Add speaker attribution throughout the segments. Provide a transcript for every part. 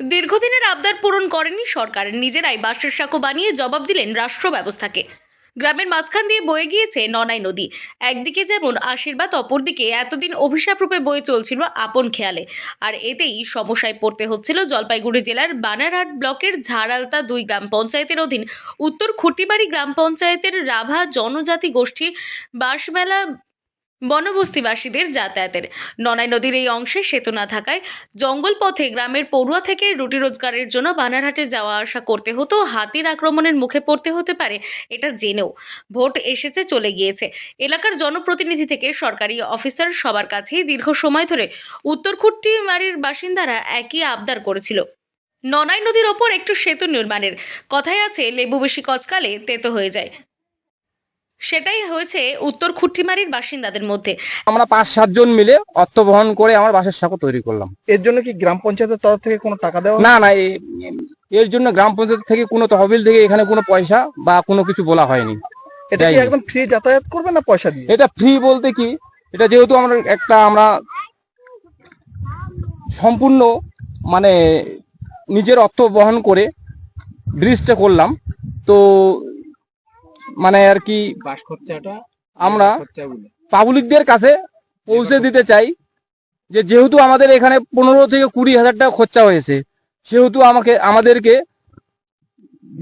Speaker 1: দীর্ঘদিনের আবদার পূরণ করেনি সরকার। নিজেরাই বাঁশের সাঁকো বানিয়ে জবাব দিলেন রাষ্ট্র ব্যবস্থাকে। গ্রামের মাঝখান দিয়ে বয়ে গিয়েছে ননাই নদী। একদিকে যেমন আশীর্বাদ, অপরদিকে এতদিন অভিশাপ রূপে বয়ে চলছিল আপন খেয়ালে। আর এতেই সমস্যায় পড়তে হচ্ছিল জলপাইগুড়ি জেলার বানারহাট ব্লকের ঝাড়ালতা দুই গ্রাম পঞ্চায়েতের অধীন। উত্তর খুঁটিবাড়ি গ্রাম পঞ্চায়েতের রাভা জনজাতি গোষ্ঠী বাঁশমেলা বনবস্তিবাসীদের যাতায়াতের। ননাই নদীর এই অংশে সেতু না থাকায় জঙ্গল পথে গ্রামের পড়ুয়া থেকে রুটি রোজগারের জন্য বানারহাটে যাওয়া আসা করতে হতো, হাতির আক্রমণের মুখে পড়তে হতে পারে এটা জেনেও। ভোট এসেছে চলে গিয়েছে। এলাকার জনপ্রতিনিধি থেকে সরকারি অফিসার সবার কাছেই দীর্ঘ সময় ধরে উত্তর খুট্টিমারির বাসিন্দারা একই আবদার করেছিল। ননাই নদীর ওপর একটু সেতু নির্মাণের। কথাই আছে, লেবু বেশি কচকালে তেতো হয়ে যায়। সেটাই হয়েছে উত্তর খুট্টিমারির বাসিন্দাদের মধ্যে।
Speaker 2: আমরা পাঁচ সাতজন মিলে অর্থ বহন করে আমার বাসের সাঁকো তৈরি করলাম।
Speaker 3: এর জন্য কি গ্রাম পঞ্চায়েতের তরফ থেকে কোনো টাকা দেওয়া
Speaker 2: না না এ- এর জন্য গ্রাম পঞ্চায়েত থেকে কোনো তহবিল থেকে এখানে কোনো পয়সা বা কোনো কিছু বলা হয়নি।
Speaker 3: এটা কি একদম ফ্রি যাতায়াত করবে না পয়সা দিয়ে?
Speaker 2: এটা ফ্রি বলতে কি এটা যেহেতু আমরা একটা আমরা সম্পূর্ণ মানে নিজের অর্থ বহন করে ব্রিজটা করলাম তো মানে আর কি
Speaker 3: বাস খরচাটা
Speaker 2: আমরা পাবলিকদের কাছে পৌঁছে দিতে চাই যে যেহেতু আমাদের এখানে পনেরো থেকে কুড়ি হাজার টাকা খরচা হয়েছে সেহেতু আমাকে আমাদেরকে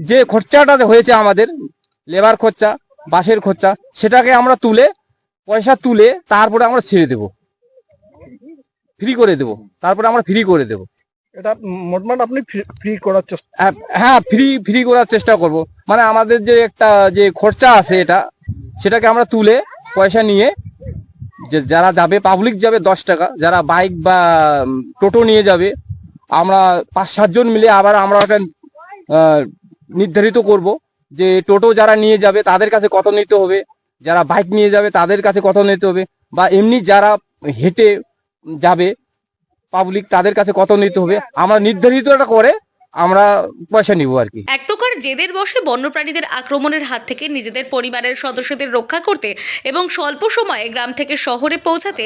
Speaker 2: যে খরচাটা হয়েছে আমাদের লেবার খরচা বাসের খরচা সেটাকে আমরা তুলে পয়সা তুলে তারপরে আমরা ছেড়ে দেব। ফ্রি করে দেব। তারপরে আমরা ফ্রি করে দেব।
Speaker 3: এটা মোটমাট আপনি ফ্রি করার চেষ্টা
Speaker 2: হ্যাঁ, হ্যাঁ ফ্রি ফ্রি করার চেষ্টা করব। মানে আমাদের যে একটা যে খরচা আছে এটা সেটাকে আমরা তুলে পয়সা নিয়ে যে যারা যাবে পাবলিক যাবে দশ টাকা যারা বাইক বা টোটো নিয়ে যাবে আমরা পাঁচ সাতজন মিলে আবার আমরা একটা নির্ধারিত করব যে টোটো যারা নিয়ে যাবে তাদের কাছে কত নিতে হবে যারা বাইক নিয়ে যাবে তাদের কাছে কত নিতে হবে বা এমনি যারা হেঁটে যাবে পাবলিক তাদের কাছে কত নিতে হবে? আমরা নির্ধারিতটা করে আমরা পয়সা নিব আর কি।
Speaker 1: এক প্রকার জেদের বসে বন্যপ্রাণীদের আক্রমণের হাত থেকে নিজেদের পরিবারের সদস্যদের রক্ষা করতে এবং স্বল্প সময়ে গ্রাম থেকে শহরে পৌঁছাতে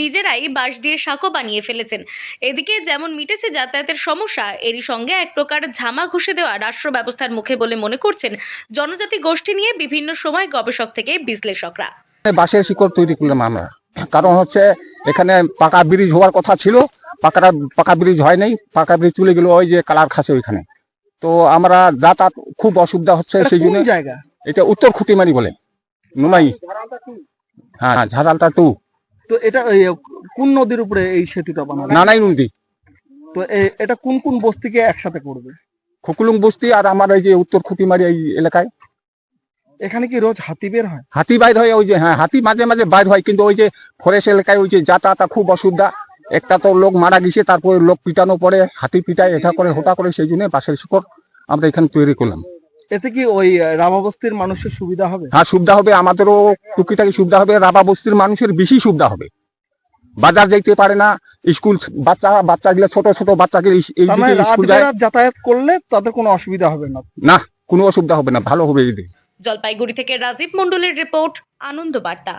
Speaker 1: নিজেরাই বাঁশ দিয়ে সাঁকো বানিয়ে ফেলেছেন। এদিকে যেমন মিটেছে যাতায়াতের সমস্যা এরই সঙ্গে এক প্রকার ঝামা ঘষে দেওয়া রাষ্ট্র ব্যবস্থার মুখে বলে মনে করছেন জনজাতি গোষ্ঠী নিয়ে বিভিন্ন সময় গবেষক থেকে বিশ্লেষকরা।
Speaker 2: বাঁশের শিকড় তৈরি করলাম আমরা। কারণ হচ্ছে এখানে পাকা ব্রিজ হওয়ার কথা ছিল। পাকা পাকা ব্রিজ হয় নাই পাকা ব্রিজ চলে গেল ওই যে কালার খাসে ওইখানে। তো আমরা যাতায়াত খুব অসুবিধা হচ্ছে সেই জন্য
Speaker 3: জায়গা?
Speaker 2: এটা উত্তর খুঁটিমারি বলে নুমাই। হ্যাঁ ঝাড়ালটা টু।
Speaker 3: তো এটা কোন নদীর উপরে এই সেতুটা বানানো?
Speaker 2: নানাই নদী।
Speaker 3: তো এটা কোন কোন বস্তিকে একসাথে করবে?
Speaker 2: খুকুলুং বস্তি আর আমার এই যে উত্তর খুঁটিমারি এই এলাকায়।
Speaker 3: এখানে কি রোজ হাতি বের হয়?
Speaker 2: হাতি বাইর হয় ওই যে হ্যাঁ হাতি মাঝে মাঝে বাইর হয় কিন্তু ওই যে ফরেস্ট এলাকায় ওই যে যাতায়াত খুব অসুবিধা। একটা তো লোক মারা গেছে তারপরে লোক পিটানো পরে হাতি পিটায় এটা করে হোটা করে সেই জন্য বাসের শিকড় আমরা এখানে তৈরি করলাম।
Speaker 3: এতে কি ওই রামাবস্তির মানুষের সুবিধা হবে?
Speaker 2: হ্যাঁ সুবিধা হবে আমাদেরও টুকিটাকি সুবিধা হবে রাবা বস্তির মানুষের বেশি সুবিধা হবে। বাজার যেতে পারে না স্কুল বাচ্চা বাচ্চাগুলো ছোট ছোট বাচ্চাকে
Speaker 3: মানে যাতায়াত করলে তাদের কোনো অসুবিধা হবে না?
Speaker 2: না কোনো অসুবিধা হবে না ভালো হবে এই দিকে
Speaker 1: জলপাইগুড়ি থেকে রাজীব মণ্ডলের রিপোর্ট আনন্দ বার্তা।